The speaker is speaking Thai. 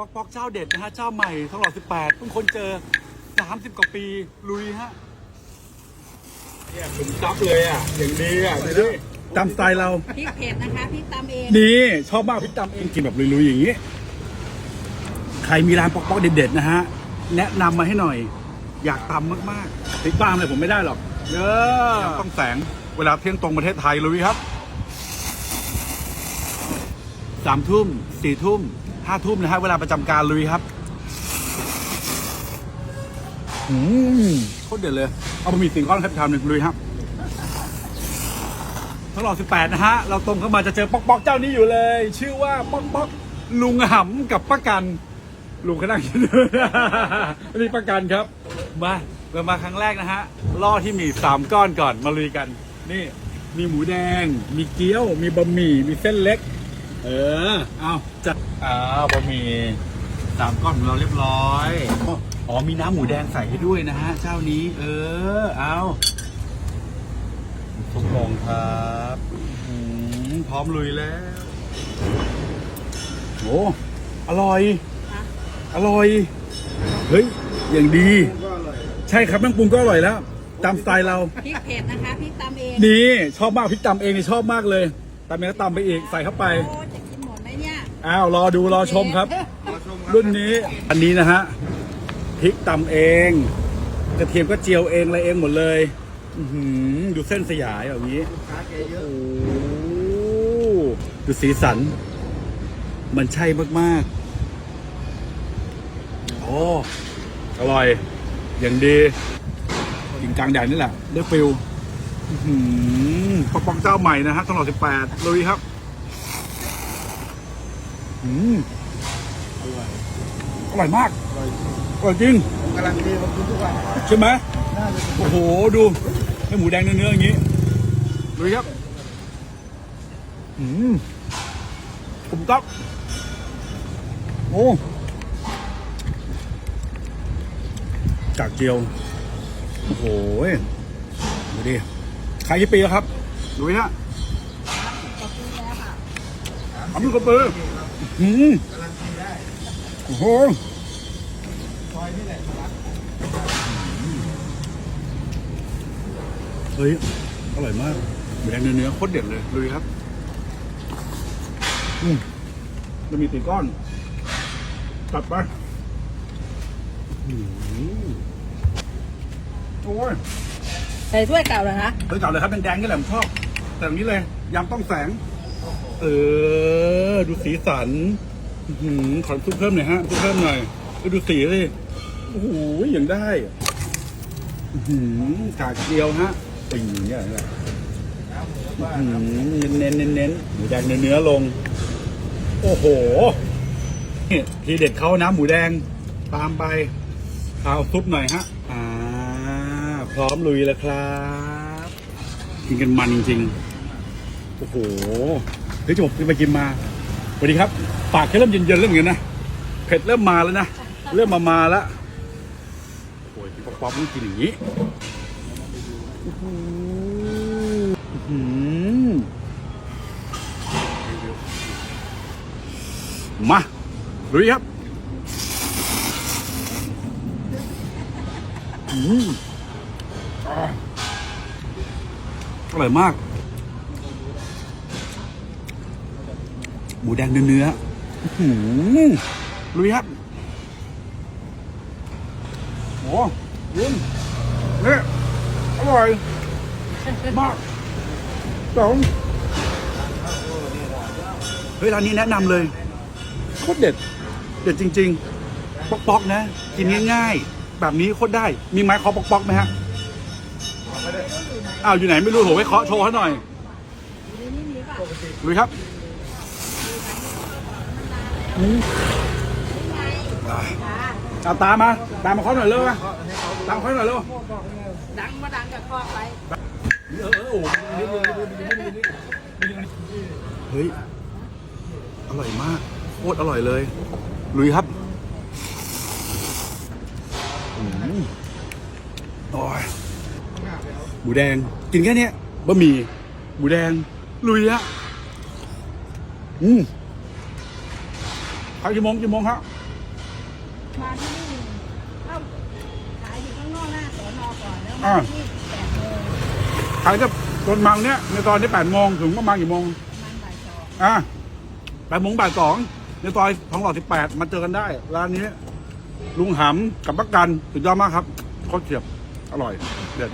ปอกปอกเจ้าเด็ดนะฮะ เจ้าใหม่ทองหล่อ18เพิ่งคนเจอ 30 กว่าปีลุยฮะเนี่ยผมซับเลยอะ อย่างดีอะดูดิตามสไตล์เรา พริกเผ็ดนะคะพริกตำเองนี่ชอบมากพี่ตำเองกินแบบลุยๆอย่างนี้ ใครมีร้านปอกปอกเด็ดๆนะฮะ แนะนำมาให้หน่อย อยากตำมากๆพริกบ้ามเลยผมไม่ได้หรอกเออต้องแสงเวลาเที่ยงตรงประเทศไทยลุยครับสามทุ่มสี่ทุ่ม ห้าทุ่มนะฮะเวลาประจำการลุยครับอืมโคตรเด็ดเลย เอาบะหมี่สิงก้อนครับทำหนึ่งลุยครับทองหล่อ18 นะฮะ เราตรงเข้ามาจะเจอป๊อกป๊อกเจ้านี้อยู่เลย ชื่อว่าป๊อกป๊อกลุงหำกับป้ากัน ลุงก็นั่งอยู่นี่ป้ากันครับ มาเรามาครั้งแรกนะฮะล่อที่หมีสามก้อนก่อนมาลุยกัน นี่ มีหมูแดง มีเกี๊ยว มีบะหมี่ มีเส้นเล็ก เออ เอาจัดอ้าวบะหมี่สามก้อนของเราเรียบร้อย อ๋อมีน้ำหมูแดงใส่ให้ด้วยนะฮะ เจ้านี้ เออ เอาทุกโมงครับอืมพร้อมลุยแล้วโอ้อร่อย อร่อย เฮ้ย อย่างดี ใช่ครับน้ำปรุงก็อร่อยแล้ว ตามสไตล์เรา พริกเผ็ดนะคะพริกตำเอง นี่ ชอบมากพริกตำเองนี่ชอบมากเลย ตำเองก็ตำไปอีกใส่เข้าไป โอ้จะกินหมดไหมเนี่ยอ้าวรอดูรอชมครับ รุ่นนี้อันนี้นะฮะพริกตำเอง กระเทียมก็เจียวเองอะไรเองหมดเลยอื้อหือดูเส้นสยายแบบนี้โอ้โหดูสีสัน มันใช่มากๆโอ้อร่อย อย่างดีกินกลางแดดนี่แหละได้ฟิลอื้อหือ ปอกปองเจ้าใหม่นะฮะตลอด18ลุยครับ อืมอร่อยอร่อยมากอร่อยจริงกำลังดีผมกินทุกวันใช่ไหมน่าจะโอ้โหดูเนื้อหมูแดงเนื้อๆอย่างนี้ดูครับ อืมผมตับโอ้จากเจียว โอ้โหดูดิ ขายกี่ปีแล้วครับดูดิฮะทำอยู่กับปืออืมโอ้โหซอยนี่แหละครับเฮ้ยอร่อยมากหมูแดงเนื้อๆโคตรเด็ดเลยลุยครับอืมจะมีตีก้อนตัดไปอื้อหือโอ้ย ใส่ถ้วยเก่าเหรอคะเฮ้ยเก่าเลยครับแดงๆนี่แหละผมชอบแต่อย่างนี้เลยยำต้องแสง เออ ดูสีสันหือขอซุปเพิ่มหน่อยฮะซุปเพิ่มหน่อยดูสีเลยโอ้โหอย่างได้หือกากเจียวฮะปิ่งอย่างเงี้ยแหละเน้นเน้นเน้นหมูแดงเนื้อลง โอ้โหทีเด็ดเขานะหมูแดงตามไปเอาซุปหน่อยฮะ พร้อมลุยแล้วครับ กินกันมันจริงๆ โอ้โหเฮ้ยจบกินไปกินมาสวัสดีครับ ปากแค่เริ่มเย็นๆเริ่มเหมือนกันนะ เผ็ดเริ่มมาแล้วนะ เริ่มมามาแล้วโอ้ยพี่ป๊อปๆต้องกินอย่างนี้โอ้โหอื้อหือมาลุยครับอืม อร่อยมาก หมูแดงเนื้อๆอื้อหือลุยครับโอ้ยินนี่อร่อยมากสองเฮ้ยร้านนี้แนะนำเลยโคตรเด็ด เด็ดจริง ๆ ป๊อกๆนะ กินง่ายๆ แบบนี้โคตรได้ มีไม้เคาะป๊อกๆไหมฮะ อ้าวอยู่ไหนไม่รู้โหไว้เคาะโชว์ให้หน่อยลุยครับอืมอะเอาตามมา ตามมาเคาะหน่อยเร็วมาตามมาเคาะหน่อยเร็วดังมาดังกับคอกไปเออเออโอ้โหเฮ้ย อร่อยมากโคตรอร่อยเลยลุยครับอืมโอ้ย หมูแดง กินแค่เนี้ยบะหมี่หมูแดง ลุยฮะอืมขายกี่โมงกี่โมงฮะมาที่นี่เข้าขายอยู่ข้างนอกหน้าสอนอก่อนแล้วอ่ามาที่แปดโมงขายจะตอนมังเนี้ยในตอนนี้แปดโมงถึงประมาณกี่โมงประมาณบ่ายสองอะแปดโมงบ่ายสองในซอยทองหล่อสิบแปดมาเจอกันได้ ร้านนี้ ลุงหำกับประกันสุดยอดมากครับโคตรเฉียบอร่อยเด็ด